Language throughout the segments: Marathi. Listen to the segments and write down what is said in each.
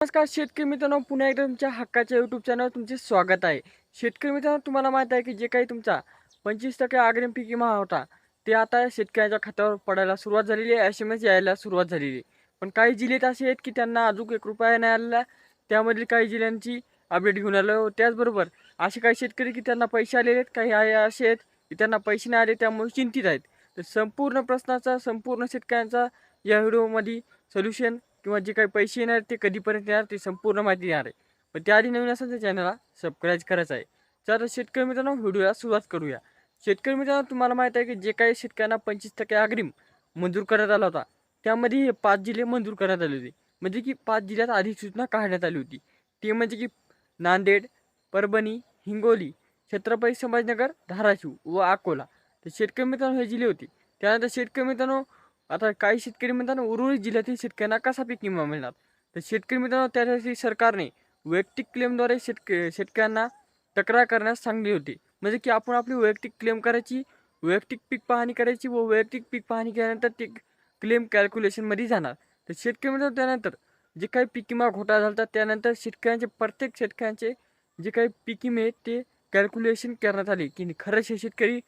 नमस्कार शेतकरी मित्रांनो पुन्हा एकदा तुमच्या हक्काच्या यूट्यूब चॅनलवर तुमचे स्वागत आहे. शेतकरी मित्रांनो तुम्हाला माहीत आहे की जे काही तुमचा पंचवीस टक्के अग्रिम पीक विमा होता ते आता शेतकऱ्यांच्या खात्यावर पडायला सुरुवात झालेली आहे एस एम एस यायला सुरुवात झालेली आहे. पण काही जिल्ह्यात असे आहेत की त्यांना अजून एक रुपया नाही आलेला त्यामधील काही जिल्ह्यांची अपडेट घेऊन आलो. त्याचबरोबर असे काही शेतकरी की त्यांना पैसे आलेले आहेत काही आहे असे आहेत की त्यांना पैसे नाही आले त्यामुळे चिंतित आहेत. तर संपूर्ण प्रश्नाचा संपूर्ण शेतकऱ्यांचा या व्हिडिओमध्ये सोल्युशन किंवा जे काही पैसे येणार ते कधीपर्यंत येणार ते संपूर्ण माहिती येणार आहे. पण त्याआधी नवीन असेल तर चॅनलला सबस्क्राईब करायचं आहे. तर शेतकरी मित्रांनो व्हिडिओला सुरुवात करूया. शेतकरी मित्रांनो तुम्हाला माहीत आहे की जे काही शेतकऱ्यांना पंचवीस टक्के अग्रिम मंजूर करण्यात आला होता त्यामध्ये हे पाच जिल्हे मंजूर करण्यात आले होते. म्हणजे की पाच जिल्ह्यात अधिसूचना काढण्यात आली होती. ते म्हणजे की नांदेड परभणी हिंगोली छत्रपती संभाजीनगर धाराशिव व अकोला. तर शेतकरी मित्रांनो हे जिल्हे होते. त्यानंतर शेतकरी मित्रांनो आता काही शेतकरी मित्रांनो उर्वरित जिल्ह्यातील शेतकऱ्यांना कसा पीक विमा मिळणार. तर शेतकरी मित्रांनो त्यासाठी सरकारने वैयक्तिक क्लेमद्वारे शेतक शेतकऱ्यांना तक्रार करण्यास सांगली होती. म्हणजे की आपण आपली वैयक्तिक क्लेम करायची वैयक्तिक पीक पाहणी करायची व वैयक्तिक पीक पाहणी केल्यानंतर ते क्लेम कॅल्क्युलेशनमध्ये जाणार. तर शेतकरी मित्रांनो त्यानंतर जे काही पीक विमा घोटाळा झाला त्यानंतर शेतकऱ्यांचे प्रत्येक शेतकऱ्यांचे जे काही पीक विमे ते कॅल्क्युलेशन करण्यात आले. की खरंच हे शेतकरी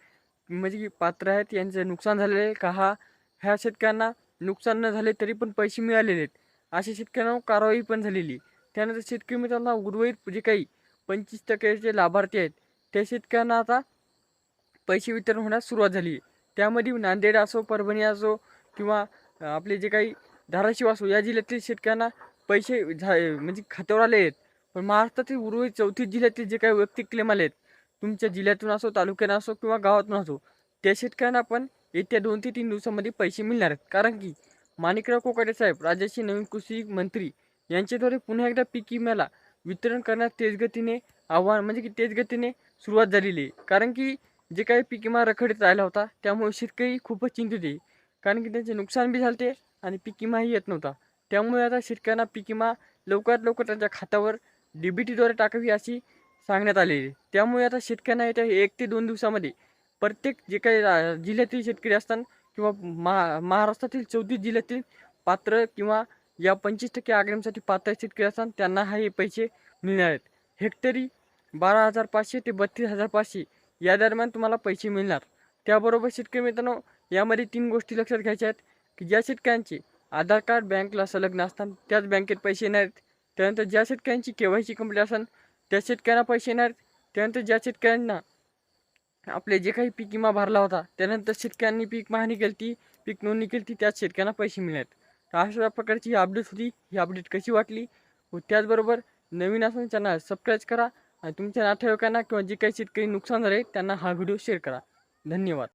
म्हणजे की पात्र आहेत यांचं नुकसान झालेलं आहे का हा ह्या शेतकऱ्यांना नुकसान न झाले तरी पण पैसे मिळालेले आहेत. अशा शेतकऱ्यांना कारवाई पण झालेली त्यानंतर शेतकरी मित्रांना उर्वरित जे काही पंचवीस टक्क्याचे लाभार्थी आहेत त्या शेतकऱ्यांना आता पैसे वितरण होण्यास सुरुवात झाली आहे. त्यामध्ये नांदेड असो परभणी असो किंवा आपले जे काही धाराशिव असो या जिल्ह्यातील शेतकऱ्यांना पैसे झा म्हणजे खात्यावर आले आहेत. पण महाराष्ट्रातील उर्वरित चौथी जिल्ह्यातील जे काही वैयक्तिक क्लेम आले आहेत तुमच्या जिल्ह्यातून असो तालुक्यातून असो किंवा गावातून असो त्या शेतकऱ्यांना पण येत्या दोन ते तीन दिवसामध्ये पैसे मिळणार आहेत. कारण की माणिकराव कोकाटे साहेब राज्याचे नवीन कृषी मंत्री यांच्याद्वारे पुन्हा एकदा पीक विम्याला वितरण करण्यास तेज गतीने आव्हान म्हणजे की तेज गतीने सुरुवात झालेली आहे. कारण की जे काही पीक विमा रखडीत राहिला होता त्यामुळे शेतकरी खूपच चिंतित आहे. कारण की त्यांचे नुकसान बी झाले आणि पीक विमाही येत नव्हता. त्यामुळे आता शेतकऱ्यांना पीक विमा लवकरात लवकर त्यांच्या खात्यावर डी बी टीद्वारे टाकावी अशी सांगण्यात आलेली आहे. त्यामुळे आता शेतकऱ्यांना येत्या एक ते दोन दिवसामध्ये प्रत्येक जे काही जिल्ह्यातील शेतकरी असतात किंवा महा महाराष्ट्रातील चौतीस जिल्ह्यातील पात्र किंवा या पंचवीस टक्के अग्रिमसाठी पात्र शेतकरी असतात त्यांना हा हे पैसे मिळणार आहेत. हेक्टरी बारा हजार पाचशे ते बत्तीस हजार पाचशे या दरम्यान तुम्हाला पैसे मिळणार. त्याबरोबर शेतकरी मित्रांनो यामध्ये तीन गोष्टी लक्षात घ्यायच्या आहेत की ज्या शेतकऱ्यांचे आधार कार्ड बँकला संलग्न असतात त्याच बँकेत पैसे येणार आहेत. त्यानंतर ज्या शेतकऱ्यांची के वाय सी कंप्लीट असेल त्या शेतकऱ्यांना पैसे येणार आहेत. त्यानंतर ज्या शेतकऱ्यांना आपले जे काही पीक विमा भरला होता त्यानंतर शेतकऱ्यांनी पीक पाहणी केली ती पीक नोंदणी केली ती त्यात शेतकऱ्यांना पैसे मिळत तर अशा प्रकारची ही अपडेट होती. ही अपडेट कशी वाटली? व त्याचबरोबर नवीन असून चॅनल सबस्क्राईब करा आणि तुमच्या नातेवाईकांना किंवा जे काही शेतकरी नुकसान झाले त्यांना हा व्हिडिओ शेअर करा. धन्यवाद.